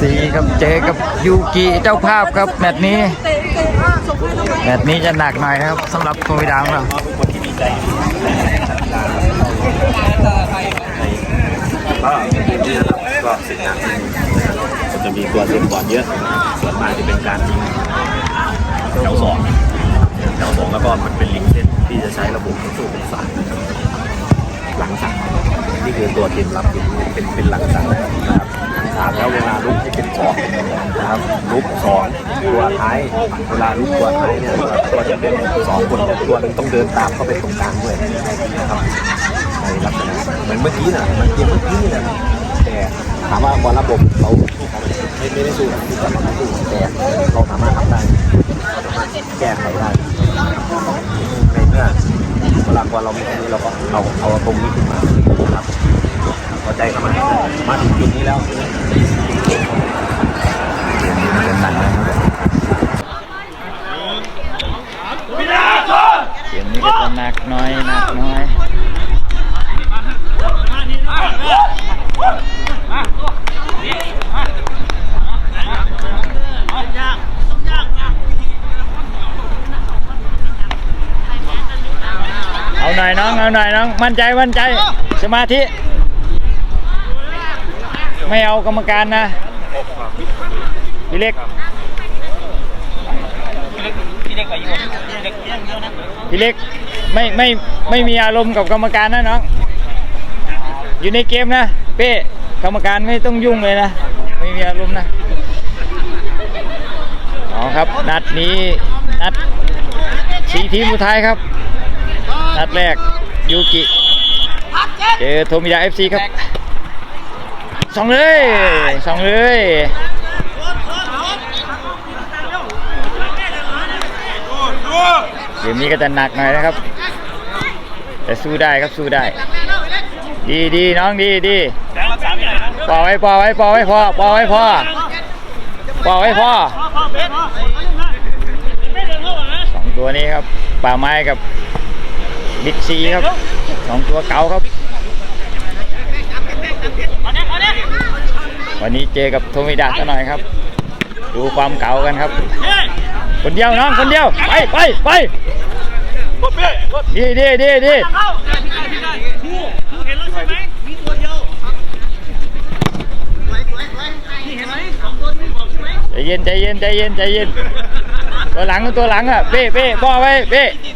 สีครับเจอกับยูกิเจ้าภาพครับแมตช์นี้ แมตช์นี้จะหนักหน่อยครับสำหรับโควิดาของเราก็ก็สิ่งนั้นมันจะมีตัวเล่นบอลเยอะส่วนมากจะเป็นการยิงแถวสองแถวสองแล้วก็มันเป็นลิงเส้นที่จะใช้ระบบสู้เป็นสายหลังสาม นี่คือตัวทีมรับอยู่เป็นเป็นหลังสามนะครับสามแล้วเวลาลุกให้เป็นสองนะครับลุกสองตัวท้ายเวลาลุกตัวท้ายเนี่ยก็จะเป็นสองคนแต่ตัวหนึงต้องเดินตามเข้าไปตรงกลางด้วยนะครับในลักษณะเหมือนเมื่อกี้น่ะมันเกมเมื่อกี้นี่แหละแต่ถามว่าบอลระบบเราไม่ไม่ได้สู้นะที่เราไม่สู้แต่เราสามารถทำได้เราสามารถแก้ไขได้ในเมื่อเวลาเรามีแค่นี้เราก็เอาเอาตรงนี้ขึ้นมา นะครับพอใจเข้ามามาถึงจุดนี้แล้วเป็นหนักนะครับเกมนี้ก็จะหนักน้อยหนักน้อยเอาหน่อยน้อง เอาหน่อยน้อง มั่นใจ มั่นใจ สมาธิ ไม่เอากรรมการนะพี่เล็กพี่เล็กไม่ไม่ไม่มีอารมณ์กับกรรมการนะน้อง อยู่ในเกมนะเป้กรรมการไม่ต้องยุ่งเลยนะ ไม่มีอารมณ์นะเอครับ นัดนี้นัดสีทีมสุดท้ายครับ นัดแรกยูกิ เจอโทมิยาเอฟซีครับสองเลยสองเลยเกมนี้ก็จะหนักหน่อยนะครับ แต่สู้ได้ครับสู้ได้ ดีดีน้องดีดีปอไว้ปอไว้ปอไว้พอปอไว้พอปอไว้พอสองตัวนี้ครับป่าไม้กับบิ๊กซีครับสองตัวเก่าครับ วันนี้เจอกับโทมิดะกันหน่อยครับ ดูความเก่ากันครับ คนเดียวน้องคนเดียว ไปไปไปดีดีดีดีใจเย็นใจเย็นใจเย็นใจเย็นตัวหลังตัวหลังอะเป้เป้ป้อไว้เป้นี่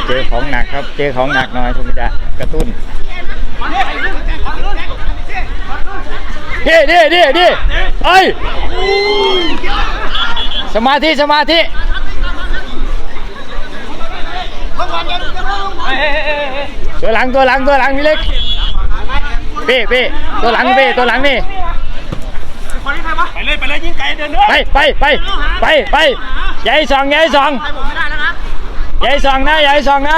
เจอของหนักครับ เจอของหนักหน่อยโทมิดะกระตุ้นดีดีดีดีเฮ้ยสมาธิสมาธิตัวหลังตัวหลังตัวหลังพี่เล็กเป้เป้ตัวหลังเป้ตัวหลังนี่ไปเลยไปเลยยิงไก่เดินเนื้อไปไปไปไปไปใหญ่สองใหญ่สอง ใหญ่สองนะใหญ่สองนะ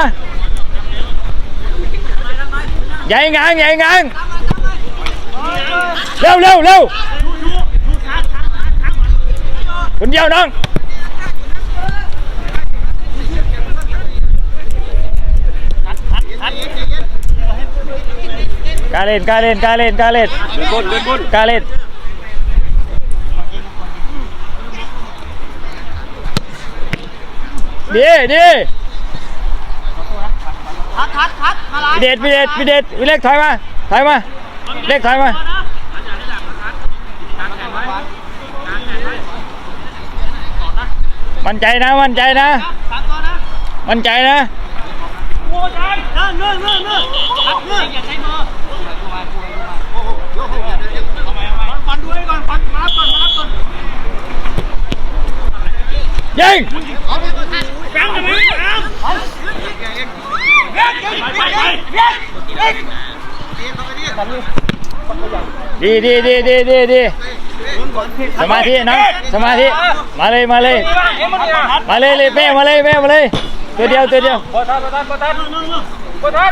ใหญ่งางใหญ่งางเร็วเร็วเร็วคนเดียวน้องกาเล่นกาเล่นกาเล่นกาเล่นเดินบนเดินบนกาเล่นดีดี ทัดทัดทัดมาลายพี่เดชพี่เดชพี่เดชพี่เล็กถอยมาถอยมาเล็กถอยมามั่นใจนะมั่นใจนะสามตัวนะมั่นใจนะโอ้ยเนื้อเนื้อเนื้อเนื้อทัดเนื้ออย่าใช้มือฟันด้วยก่อนฟันมารับก่อนมารับก่อนยิง แบงค์จะมีแบงค์ไปไปไป ดีดีดีดีดีดีสมาธิน้องสมาธิมาเลยมาเลยมาเลยเลยแม่มาเลยแม่มาเลยตัวเดียวตัวเดียวปทัดปทัดปทัดปทัด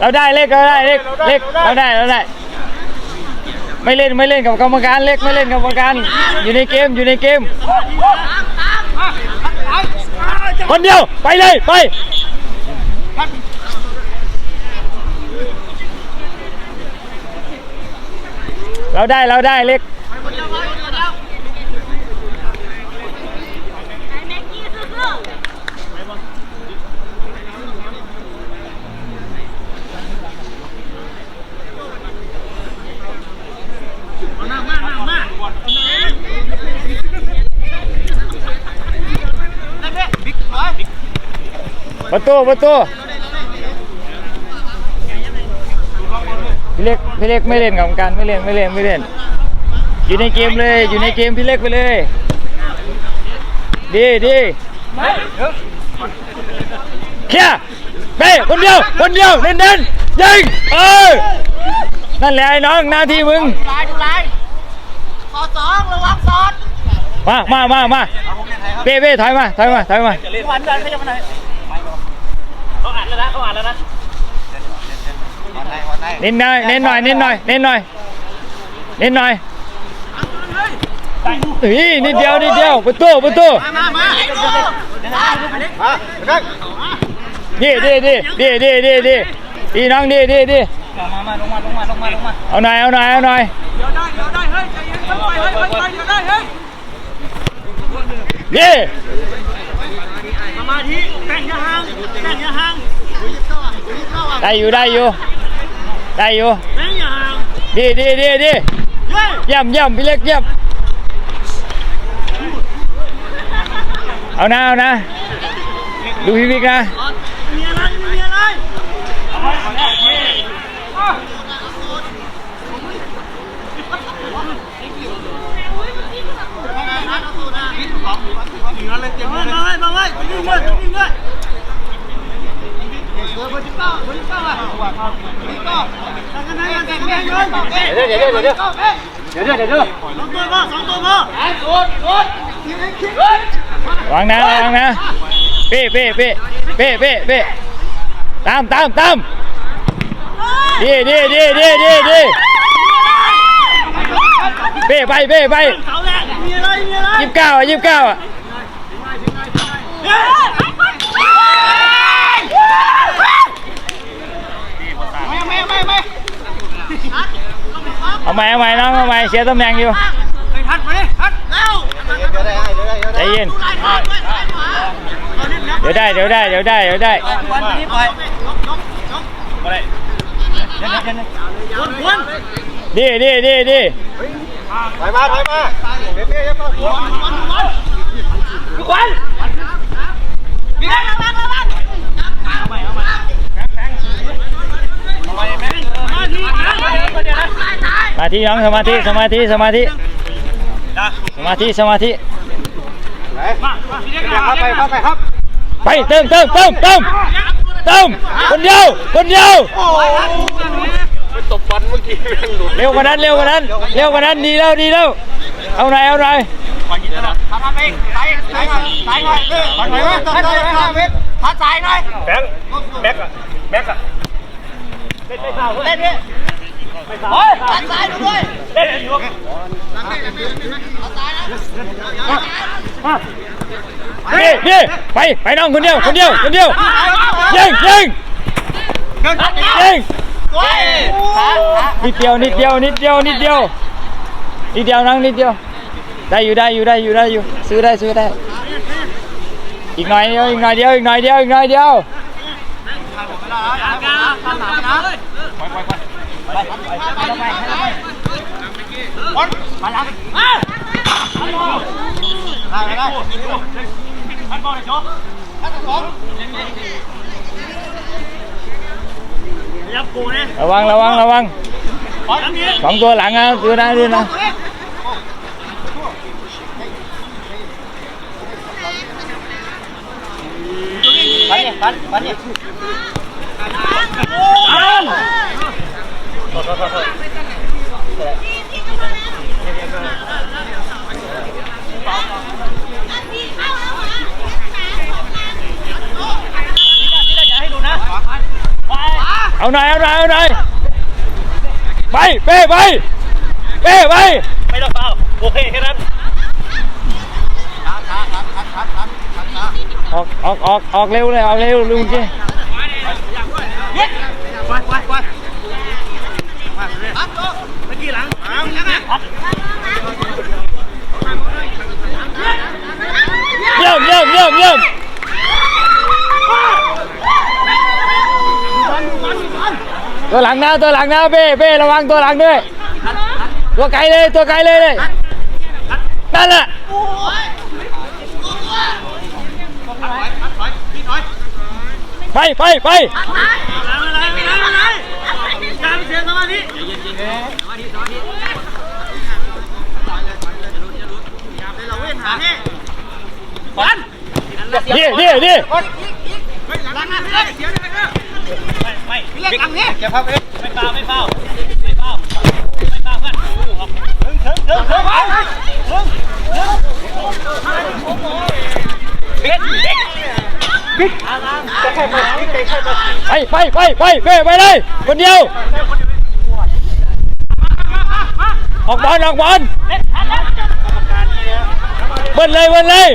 เราได้เล็กเราได้เล็กเล็กเราได้เราได้ไม่เล่นไม่เล่นกับกรรมการเล็กไม่เล่นกับกรรมการอยู่ในเกมอยู่ในเกม คนเดียวไปเลยไปเราได้เราได้เล็ก แม็กกี้สู้ๆ มามามามาบิ๊กบอย ประตูประตูพี่เล็กพี่เล็กไม่เล่นกับกันไม่เล่นไม่เล่นไม่เล่น อยู่ในเกมเลยอยู่ในเกมพี่เล็กไปเลย ดีดีเคลียเป้คนเดียวคนเดียวเน้นเน้นๆยิงเออนั่นแหละไอ้น้องหน้าที่มึงลายดูลายขอสองระวังซ้อนมามามามาเป้เป้ถอยมาถอยมาถอยมาวานเดินขยับมาหน่อย เขาอ่านแล้วนะเขาอ่านแล้วนะเน้นหน่อยเน้นหน่อยเน้นหน่อยเน้นหน่อยเน้นหน่อยเฮ้ยนิดเดียวนิดเดียวประตูประตูมามาไอ้ดูดีดีดีดีดีดีดีดีน้องดีดีดีมามาลงมาลงมาลงมาลงมาเอาหน่อยเอาหน่อยเอาหน่อยเดี๋ยวได้เดี๋ยวได้เฮ้ยใจเย็นไปเฮ้ยไปเดี๋ยวได้เฮ้ยดีสมาธิแต่งยาห่างแต่งยาห่าง ได้อยู่ได้อยู่ได้อยู่ดีดีดีดีเยี่ยมเยี่ยมพี่เล็กเยี่ยมเอานะเอานะดูพี่วิกนะมีอะไรมีอะไรมาเลยเตรียมเลยมาเลยมาเลยยิงเลยยิงเลย เดี๋ยวเดี๋ยวเดี๋ยวเดี๋ยวเดี๋ยวเดี๋ยวเดี๋ยววพอสองตัวพอไอ้โดนโดนวางนะวางนะเป้เป้เป้เป้เป้เป้ตามตามตามดีดีดีดีดีดีเป้ไปเป้ไปเสาแรกมีอะไรมีอะไรยี่สิบเก้าอะยี่สิบเก้าอะ ไม่ไม่ไม่ไม่ เอา ใหม่เอาใหม่น้องเอาใหม่เสียตำแหน่งอยู่ไปทัดมาดิทัดเร็วใจเย็นเดี๋ยวได้เดี๋ยวได้เดี๋ยวได้เดี๋ยวได้วันนี้ไปอะไรวนวนดีดีดีดีถอยมาถอยมาเบี้ยเบี้ยมาวนวนวนทุกคนเบี้ยระวังระวังเอาใหม่เอาใหม่เอาใหม่แม่มาทีนะ ส มาธิน้องสมาธิสมาธิสมาธิสมาธิสมาธิมาเข้าไปเข้าไปครับไปเติมเติมเติมเติมเติมคนเดียวคนเดียวตบบอลเมื่อกี้แม่งหลุดเร็วกว่านั้นเร็วกว่านั้นเร็วกว่านั้นดีแล้วดีแล้วเอาไหนอยเอาไหนอยทำมาเองสายสายหน่อยสายหน่อยสายหน่อยสายหน่อยพัดสายหน่อยแบงค์แบ็กอะแบ็กอะเล่นดิ โอ้ยพัดสายด้วยเล่นอยู่นี่นี่ไปไปน้องคนเดียวคนเดียวคนเดียวยิงยิงยิงนิดเดียวนิดเดียวนิดเดียวนิดเดียวนิดเดียวน้องนิดเดียว ได้อยู่ได้อยู่ได้อยู่ได้อยู่ซื้อได้ซื้อได้อีกหน่อยเดียวอีกหน่อยเดียวอีกหน่อยเดียวอีกหน่อยเดียว ระวังระวังระวังสองตัวหลังนะดูนะดูนะ ฟันเนี่ยเอาไหนเอาไหนเอาไหนไปเป้ไปเป้ไปไม่ต้องเฝ้าโอเคครับครับครับครับครับครับครับ ออกออกออกออกเร็วเลยออกเร็วลุงจีไปไปไปเมื่อกี้หลังเยี่ยมเยี่ยมเยี่ยมเยี่ยมตัวหลังนะตัวหลังนะเป้เป้ระวังตัวหลังด้วย ตัวไกลเลยตัวไกลเลยเลยนั่นแหละไปไปไป อะไรอะไรอะไรการเสียสมา ธิเราเว้นหาให้บอลนี่นี่นี่หลังนะพี่เล็กเสียเลยนะไม่พี่เล็กหลังนี้อย่าพับเองไม่เฝ้าไม่เฝ้าไม่เฝ้าไม่เฝ้าเพื่อนถึงถึงถึงถึงถึงบิ๊กบิ๊กบิ๊กจะใครมาบิ๊กใครใครมา ไปไปไปไปเป้ไปเลยคนเดียวออกบอลออกบอลเบิ้ลเลยเบิ้ลเลย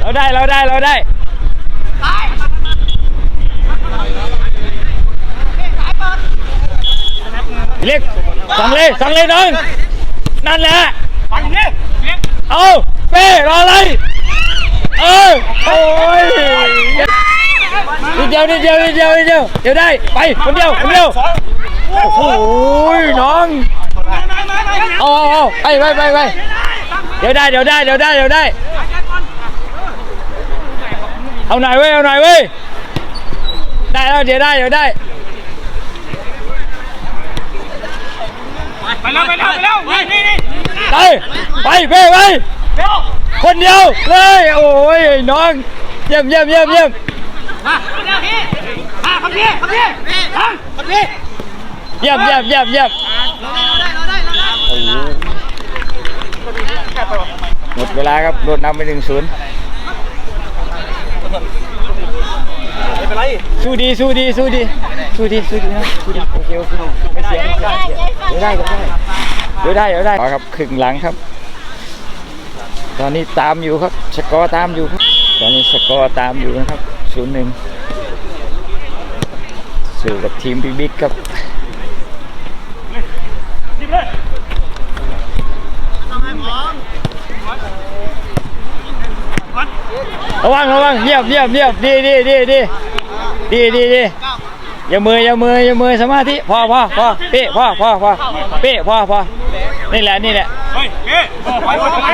เราได้เราได้เราได้เล็กสั่งเลยสั่งเลยน้องนั่นแหละไปนี่เอา ป้รออะไร เออ โอ้ยนิดเดียวนิดเดียวนิดเดียวนิดเดียว เดี๋ยวได้ ไป คนเดียว คนเดียว โอ้โห น้อง เอาเอาเอาไปไปไปไปเดี๋ยวได้ เดี๋ยวได้ เดี๋ยวได้ เดี๋ยวได้ เอาหน่อยเว้ย เอาหน่อยเว้ย ได้แล้ว เดี๋ยวได้ เดี๋ยวได้ ไปแล้วไปแล้วไปแล้วนี่นี่นี่ไป ไปเป้ไป คนเดียวเลยโอ้ยน้องเยี่ยมเยี่ยมเยี่ยมเยี่ยมมาเดี๋ยวพี่มาครับพี่ครับพี่ครับพี่เยี่ยมเยี่ยมเยี่ยมเยี่ยมเราได้เราได้เราได้โอ้โหหมดเวลาครับโดนนำไปหนึ่งศูนย์ไม่เป็นไรสู้ดีสู้ดีสู้ดีสู้ดีสู้ดีนะสู้ดีโอเคโอเคไม่เสียไม่เสียเดี๋ยวได้เดี๋ยวได้เดี๋ยวได้เดี๋ยวได้เอาครับครึ่งหลังครับ ตอนนี้ตามอยู่ครับ สกอร์ตามอยู่ครับ ตอนนี้สกอร์ตามอยู่นะครับศูนย์หนึ่งสู้กับทีมบิ๊กบิ๊กครับทำให้หมอระวังระวังเยียบเยียบเยียบดีดีดีดีดีดีดี อย่ามืออย่ามืออย่ามือสมาธิพอพอพอเป๊ะพอพอพอเป๊ะพอพอนี่แหละนี่แหละเฮ้ยพี่ไปหมดทำไม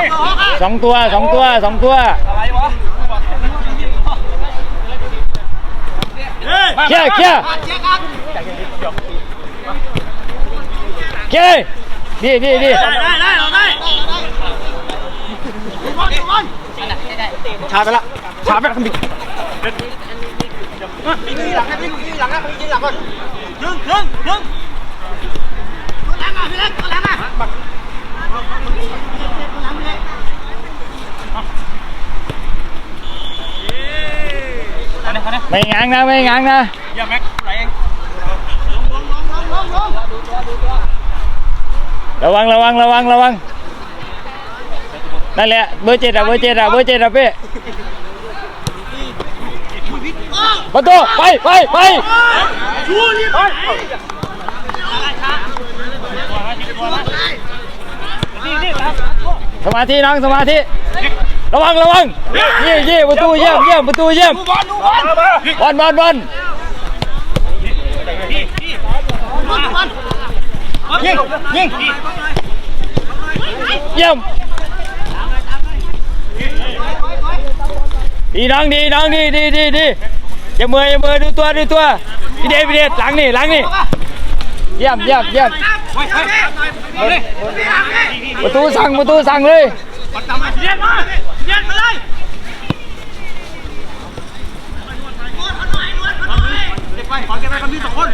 สองตัวสองตัวสองตัวอะไรวะเคลียเคลียเคลียดีดีดีได้ได้ได้เราได้บอลบอลชาไปละชาไปละบิ๊กมีหลังให้พี่มีหลังนะมีหลังก่ อนยึงยึงยึงตัวหลังอะพี่เล็กตัวหลังอะไม่ง้างนะไม่ง้างนะอย่าแม็กไหลเอง บอร์เจ็ดอะเบอร์เจ็ดอะเบอร์เจ็ดอะเป้ประตูไปไปไปชูนี่ไปสมาธิน้องสมาธิระวังระวังเยี่ยี่ประตูเยี่ยมเยี่ยมประตูเยี่ยมบอลบอลบอลยิงยิงเยี่ยมดีน้องดีน้องดีดีดีดี อย่ามืออย่ามือดูตัวดูตัวพี่เดชพี่เดชหลังนี่หลังนี่เยี่ยมเยี่ยมเยี่ยมประตูสั่งประตูสั่งเลยบอลตามมาเลียนมาเลียนมาเลยเด็กไปขอแกไปกับพี่สองคน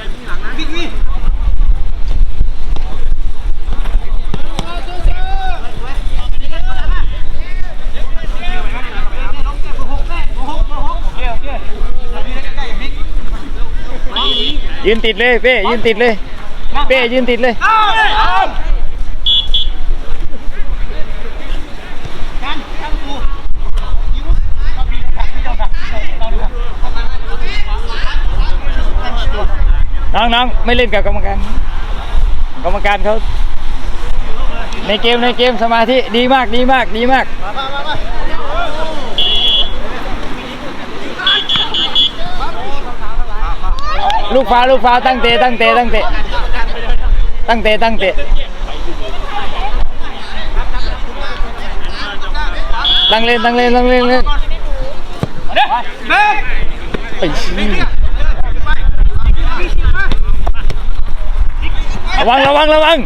ยืนติดเลยเป้ยืนติดเลยเป้ยืนติดเลยน้องน้องไม่เล่นกับกรรมการ กรรมการเขาในเกมในเกมสมาธิดีมากดีมากดีมาก ลูกฟ้าลูกฟ้าตั้งเตะตั้งเตะตั้งเตะตั้งเตะตั้งเตะตั้งเล่นตั้งเล่นตั้งเล่นเล่นไปชี้ระวังระวังระวัง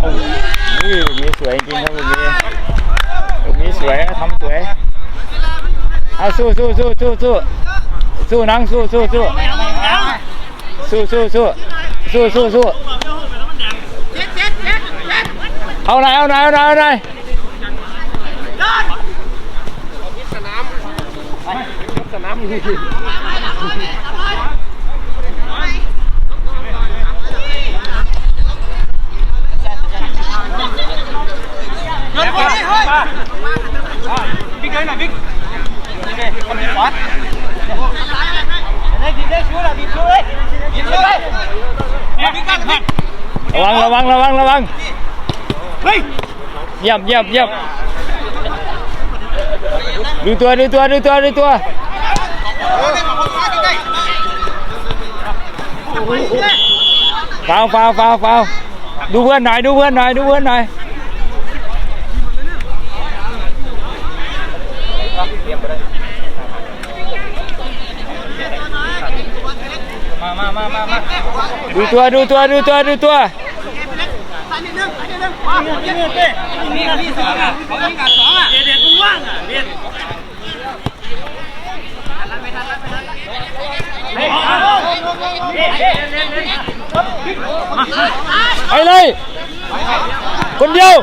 โอ้ยนี่สวยจริงครับลูกนี้ลูกนี้สวยทำสวยเอาสู้สู้สู้สู้สู้ สู้น้องสู้สู้สู้สู้สู้สู้สู้สู้สู้เอาหน่อยเอาหน่อยเอาหน่อยเอาหน่อยบิ๊กเลยหน่อยบิ๊กคนขวาได้ดีได้ชูละดีชูเลยดีชูเลยบิ๊กกันบิ๊ก ระวังระวังระวังระวังเฮ้ยเยี่ยมเยี่ยมเยี่ยมดูตัวดูตัวดูตัวดูตัวฟาวฟาวฟาวฟาวดูเพื่อนหน่อยดูเพื่อนหน่อยดูเพื่อนหน่อย ดูตัวดูตัวดูตัวดูตัวไปเลย คนเดียว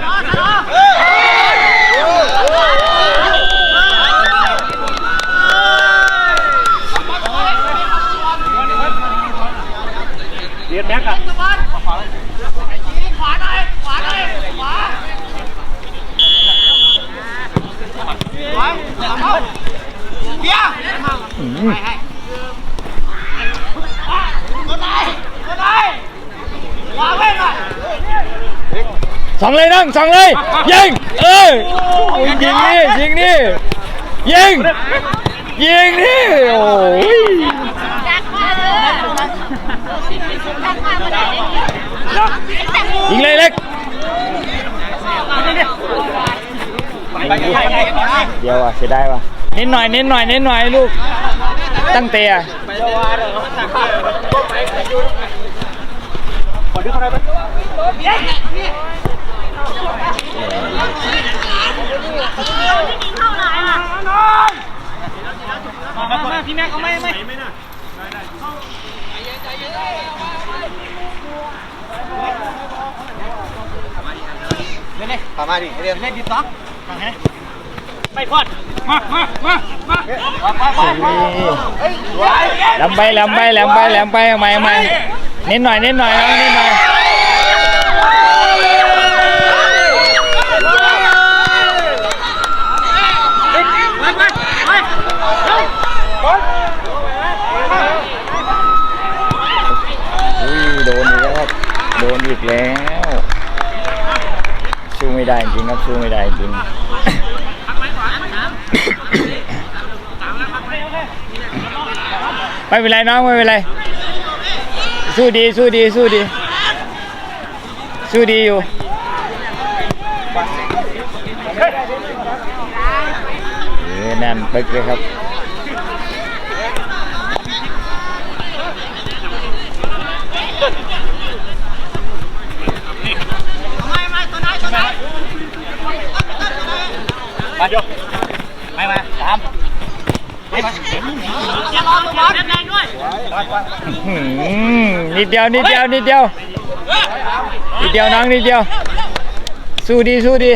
สองเลยน้องสองเลย ยิงเออโอ้ยยิงนี่ยิงนี่ยิงยิงนี่โอ้ยจักมาเลยจักมาไม่ได้ยิงเลยเล็กไปไปไปไปเดี๋ยวอะเสียดายว่ะเน้นหน่อยเน้นหน่อยเน้นหน่อยลูก ตั้งเตียะยประมาณนี้เรียนเล่นดีต๊อกฟังใไม่พอดมามามามาแหลมไปแหลมไปแหลมไปแหลมไปเอาใหม่เอาใหม่เน้นหน่อยเน้นหน่อยน้องเน้นหน่อยอุ้ยโดนอีกแล้วครับโดนอีกแล้วสู้ไม่ได้จริงครับสู้ไม่ได้จริง ไม่เป็นไรน้องไม่เป็นไร สู้ดีสู้ดีสู้ดี สู้ดีอยู่เออแน่นปึ๊กเลยครับมาโยไม่มาสามไม่มาอย่ารอตัวบอล แรงด้วยหืมนิดเดียวนิดเดียวนิดเดียวนิดเดียวน้องนิดเดียว สู้ดีสู้ดี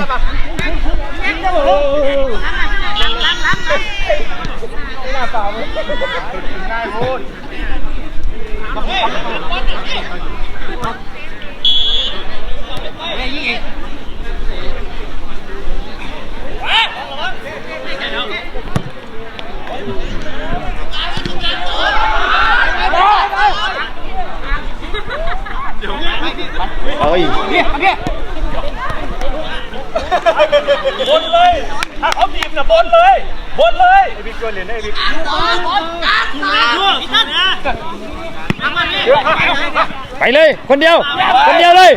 เเฮ้ยเบนเลย ถ้าเขาดีบนะบนเลย บนเลยไอพี่ชวยเรียนได้พี่ไปเลย คนเดียว คนเดียวเลย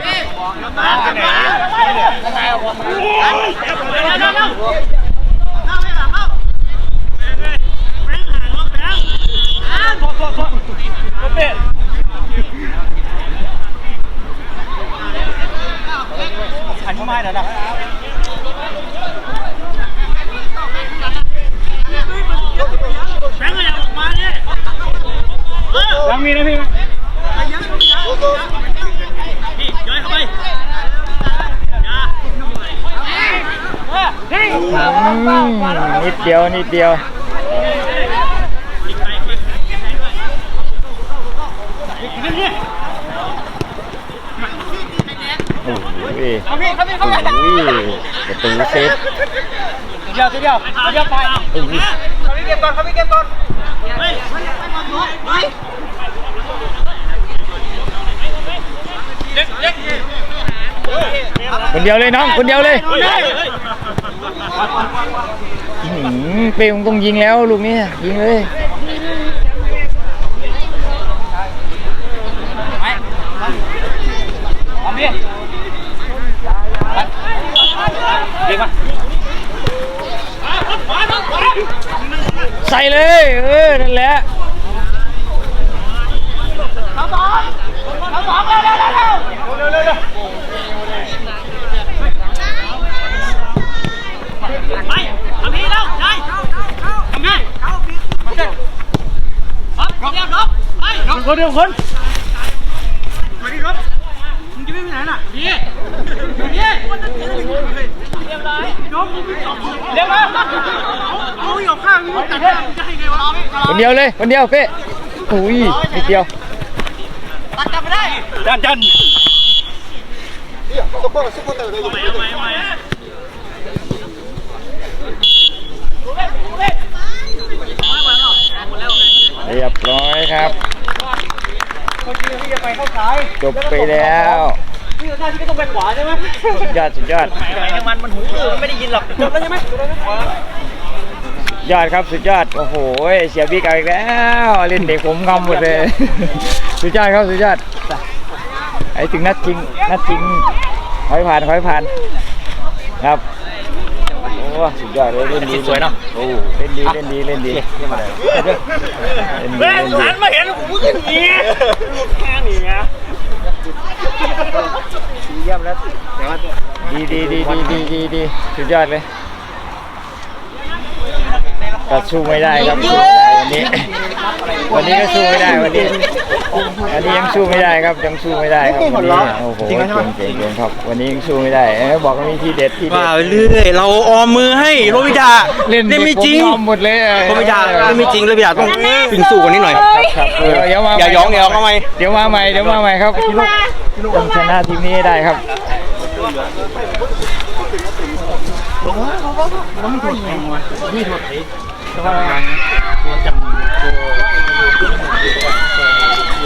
เป๊ะ ไม่เดี๋ยวนะยังมีนะพี่พี่ย้อยเข้าไปอืมนิดเดียวนิดเดียว โอ้ โหโอ้โหประตูเซฟเดียวเดียวเดียวไปโอ้โหเขาไม่เก็บก่อนเขาไม่เก็บก่อนคนเดียวเลยน้องคนเดียวเลยอื้อหือเป้งต้องยิงแล้วลูกนี้ยิงเลย เอาพี่เด็กมา ใส่เลย เออ นั่นแหละไปทำพี่แล้วใช่ทำพี่ครับเรียบร้อยไปคนเดียวคนมาดิรับมึงจะไม่ไปไหนน่ะพี่พี่เรียบร้อยเรียบร้อยเอา อยู่ข้างนี้ตัดข้างจะให้ไงวะคนเดียวเลยคนเดียวเป้อุ้ยนิดเดียวจันจันซุปเปอร์ซุปเปอร์เตอร์เลยเอาใหม่เอาใหม่เอาใหม่เรียบร้อยครับคนจริงพี่จะไปเข้าซ้ายจบไปแล้วพี่ท่าที่ก็ต้องไปขวาใช่ไหมสุดยอดสุดยอดมันมันหูอื้อมันไม่ได้ยินหรอกจบแล้วใช่ไหม ยอดครับสุดยอดโอ้โหเสียบิ๊กเอาอีกแล้วเล่นเด็กผมงอมหมดเลย สุดยอดครับสุดยอดไอ้ถึงนัดจริงนัดจริงคอยผ่านคอยผ่านครับโอ้สุดยอดเลยเล่นดีสวยเนาะโอ้เล่นดีเล่นดีเล่นดีเล่นดีแม่งเล่นดีหันมาเห็นหูขึ้นอย่างนี้แค่นี้นะเยี่ยมแล้วแต่ว่าดีดีดีดีดีดีดีสุดยอดเลย ก็สู้ไม่ได้ครับสู้ไม่ได้วันนี้ วันนี้ก็สู้ไม่ได้วันนี้วันนี้ยังสู้ไม่ได้ครับยังสู้ไม่ได้ครับวันนี้โอ้โหเก่งเก่งเก่งครับ วันนี้ยังสู้ไม่ได้เอ้ยบอกว่ามีทีเด็ดทีเด็ด ว่าไปเรื่อยเราออมมือให้โรบิดาเล่นไม่จริงผยอมหมดเลยโรบิดาไม่จริงโรบิดาต้องถึงสู้กว่านี้หน่อยครับครับเออเดี๋ยวมาอย่าย้องอย่าย้องเข้ามา เดี๋ยวมาใหม่เดี๋ยวมาใหม่ครับต้องชนะทีมนี้ให้ได้ครับ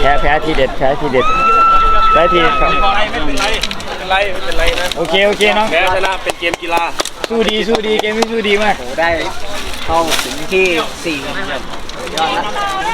แพ้แพ้ทีเด็ดแพ้ทีเด็ดแพ้ทีเด็ดครับไม่เป็นไรไม่เป็นไรไม่เป็นไรนะโอเคโอเคน้องแพ้ชนะเป็นเกมกีฬาสู้ดีสู้ดีเกมนี้สู้ดีมากได้เข้าถึงที่สี่แล้วยอดแล้ว